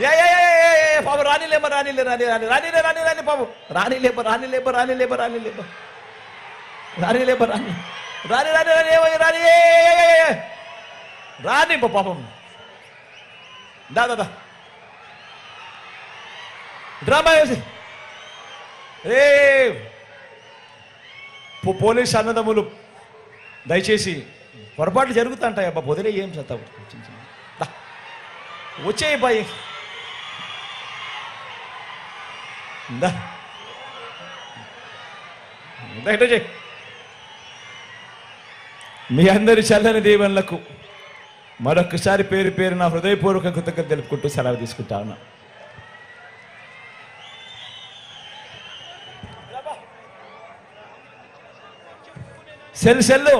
ఏ పాపం రానిలేమ రానిలే రాని రాని రానిలే రాని రాని పాపం రానిలేమ రానిలేమ రానిలేమ రానిలేమ రానిలేమ రాని రాని రాని రాని ఏమై రాని రాని పాపం. దా దా డ్రామా వేసి రే పోలీస్ అన్నదమ్ములు దయచేసి పొరపాట్లు జరుగుతుంటాయి అబ్బా వదిలే ఏం చేస్తావు? వచ్చేయి బాయ్. దా దా, మీ అందరి చల్లని దీవెనలకు మరొకసారి పేరు పేరు నా హృదయపూర్వక కృతజ్ఞత తెలుపుకుంటూ సెలవు తీసుకుంటా ఉన్నా సెల్ సెల్లు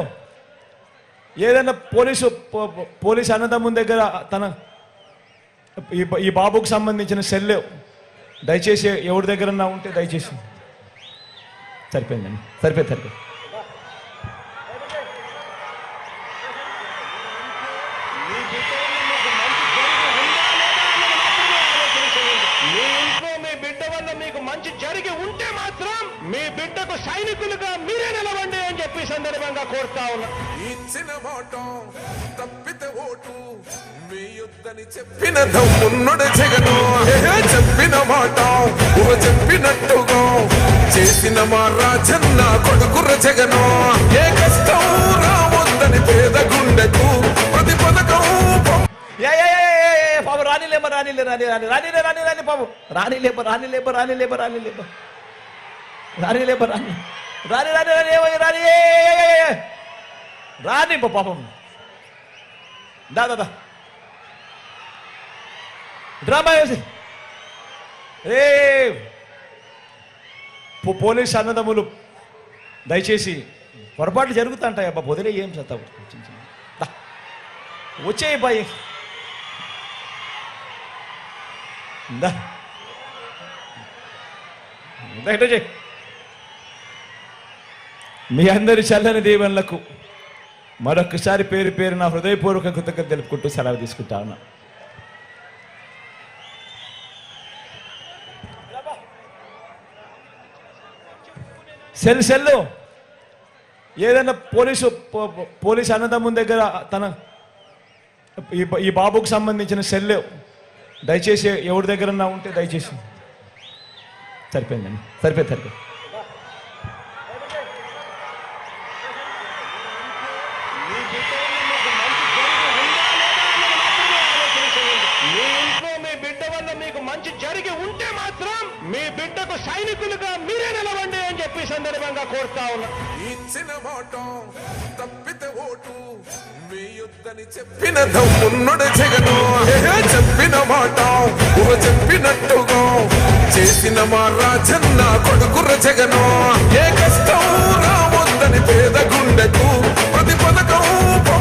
ఏదైనా పోలీసు పో- పోలీసు అన్నదమ్ముని దగ్గర తన ఈ ఈ బాబుకు సంబంధించిన సెల్ దయచేసి ఎవరి దగ్గర ఉంటే దయచేసి. సరిపోయిందండి. సరిపోయింది సరిపోయింది. మీ ఇంట్లో మీ బిడ్డ వల్ల మీకు మంచి జరిగి ఉంటే మాత్రం మీ బిడ్డకు సైనికులుగా మీరే నిలవండి అని చెప్పి సందర్భంగా కోరుతా ఉన్నా. ఇచ్చిన మాట తప్పితే ఓటు వేయొద్దని చెప్పిన దమ్మున్నడు జగను. చెప్పినట్టుగా. చేసిన మా రాజన్న కొడుకుర జగను. ఏ కష్టం రావద్దని పేద గుండెకు ప్రతి పథకం పం- ఏ ఏ ఏ, ఏ, ఏ, పాపం రానిలేమ రానిలే రాని రాని రానిలే రాని రాని పాపం. రానిలేప రానిలేప రానిలేప రానిలేప రానిలేప రాని రాని రాని రాని ఏమై రాని రాని పాపం. దా దా డ్రామా వేసి. రే పోలీస్ అన్నదమ్ములు దయచేసి పొరపాట్లు జరుగుతుంటాయి అబ్బా వదిలే ఏం చేస్తావు? వచ్చేయి బాయ్ మీ అందరి చల్లని దీవెనలకు మరొకసారి పేరు పేరు నా హృదయపూర్వక కృతజ్ఞత తెలుపుకుంటూ సెలవు తీసుకుంటా ఉన్నాను సెల్ సెల్లు. ఏదైనా పోలీసు పో- పోలీసు అన్నదమ్ముని దగ్గర తన ఈ ఈ బాబుకు సంబంధించిన సెల్ దయచేసి ఎవరి దగ్గర ఉంటే దయచేసి. సరిపోయిందండి. సరిపోయింది సరిపోయింది. మీ మీ బిడ్డ వల్ల మీకు మంచి జరిగి ఉంటే మాత్రం మీ బిడ్డకు సైనికులుగా మీరే నిలవండి అని చెప్పి ఈ సందర్భంగా కోరుతా ఉన్నా. ఇచ్చిన మాట తప్పితే ఓటు వేయొద్దని చెప్పిన దమ్మున్నడు జగను. చెప్పిన మాట ఊహ చెప్పినట్టుగా. చేసిన మా రాజన్న కొడుకుర జగను. ఏ కష్టం రావద్దని పేద గుండెకు